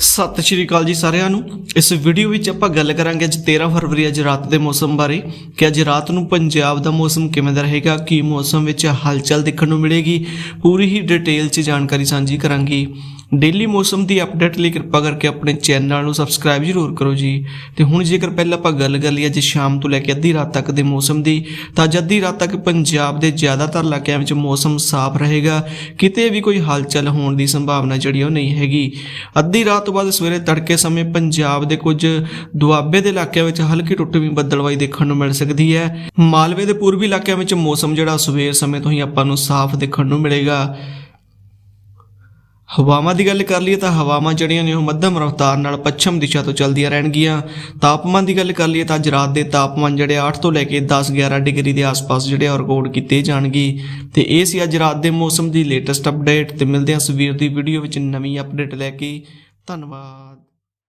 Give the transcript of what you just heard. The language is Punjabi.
ਸਤਿ ਸ਼੍ਰੀ ਅਕਾਲ ਜੀ ਸਾਰਿਆਂ ਨੂੰ। ਇਸ ਵੀਡੀਓ ਵਿੱਚ ਆਪਾਂ ਗੱਲ ਕਰਾਂਗੇ ਅੱਜ 13 ਫਰਵਰੀ, ਅੱਜ ਰਾਤ ਦੇ ਮੌਸਮ ਬਾਰੇ ਕਿ ਅੱਜ ਰਾਤ ਨੂੰ ਪੰਜਾਬ ਦਾ ਮੌਸਮ ਕਿਵੇਂ ਦਾ ਰਹੇਗਾ, ਕੀ ਮੌਸਮ ਵਿੱਚ ਹਲਚਲ ਦੇਖਣ ਨੂੰ ਮਿਲੇਗੀ, ਪੂਰੀ ਹੀ ਡਿਟੇਲ 'ਚ ਜਾਣਕਾਰੀ ਸਾਂਝੀ ਕਰਾਂਗੇ। ਡੇਲੀ ਮੌਸਮ ਦੀ ਅਪਡੇਟ ਲਈ ਕਿਰਪਾ ਕਰਕੇ ਆਪਣੇ ਚੈਨਲ ਨੂੰ ਸਬਸਕ੍ਰਾਈਬ ਜ਼ਰੂਰ ਕਰੋ ਜੀ। ਤੇ ਹੁਣ ਜੇਕਰ ਪਹਿਲਾਂ ਆਪਾਂ ਗੱਲ ਕਰ ਲਈਏ ਅੱਜ ਸ਼ਾਮ ਤੋਂ ਲੈ ਕੇ ਅੱਧੀ ਰਾਤ ਤੱਕ ਦੇ ਮੌਸਮ ਦੀ, ਤਾਂ ਅੱਜ ਅੱਧੀ ਰਾਤ ਤੱਕ ਪੰਜਾਬ ਦੇ ਜ਼ਿਆਦਾਤਰ ਇਲਾਕਿਆਂ ਵਿੱਚ ਮੌਸਮ ਸਾਫ਼ ਰਹੇਗਾ। ਕਿਤੇ ਵੀ ਕੋਈ ਹਲਚਲ ਹੋਣ ਦੀ ਸੰਭਾਵਨਾ ਜਿਹੜੀ ਉਹ ਨਹੀਂ ਹੈਗੀ। ਅੱਧੀ ਰਾਤ ਤੋਂ ਬਾਅਦ ਸਵੇਰੇ ਤੜਕੇ ਸਮੇਂ ਪੰਜਾਬ ਦੇ ਕੁਝ ਦੁਆਬੇ ਦੇ ਇਲਾਕਿਆਂ ਵਿੱਚ ਹਲਕੀ ਟੁੱਟਵੀਂ ਬੱਦਲਵਾਈ ਦੇਖਣ ਨੂੰ ਮਿਲ ਸਕਦੀ ਹੈ। ਮਾਲਵੇ ਦੇ ਪੂਰਬੀ ਇਲਾਕਿਆਂ ਵਿੱਚ ਮੌਸਮ ਜਿਹੜਾ ਸਵੇਰ ਸਮੇਂ ਤੋਂ ਹੀ ਆਪਾਂ ਨੂੰ ਸਾਫ਼ ਦੇਖਣ ਨੂੰ ਮਿਲੇਗਾ। ਹਵਾਵਾਂ ਦੀ ਗੱਲ ਕਰ ਲਈਏ ਤਾਂ ਹਵਾਵਾਂ ਜਿਹੜੀਆਂ ਨੇ ਉਹ ਮੱਧਮ ਰਫ਼ਤਾਰ ਨਾਲ ਪੱਛਮ ਦਿਸ਼ਾ ਤੋਂ ਚੱਲਦੀਆਂ ਰਹਿਣਗੀਆਂ। ਤਾਪਮਾਨ ਦੀ ਗੱਲ ਕਰ ਲਈਏ ਤਾਂ ਅੱਜ ਰਾਤ ਦੇ ਤਾਪਮਾਨ ਜਿਹੜੇ 8 ਤੋਂ ਲੈ ਕੇ 10 11 ਡਿਗਰੀ ਦੇ ਆਸ-ਪਾਸ ਜਿਹੜੇ ਆ ਰਿਕਾਰਡ ਕੀਤੇ ਜਾਣਗੇ। ਤੇ ਇਹ ਸੀ ਅੱਜ ਰਾਤ ਦੇ ਮੌਸਮ ਦੀ ਲੇਟੈਸਟ ਅਪਡੇਟ ਤੇ ਮਿਲਦੇ ਹਾਂ ਸਵੇਰ ਦੀ ਵੀਡੀਓ ਵਿੱਚ ਨਵੀਂ ਅਪਡੇਟ ਲੈ ਕੇ। ਧੰਨਵਾਦ।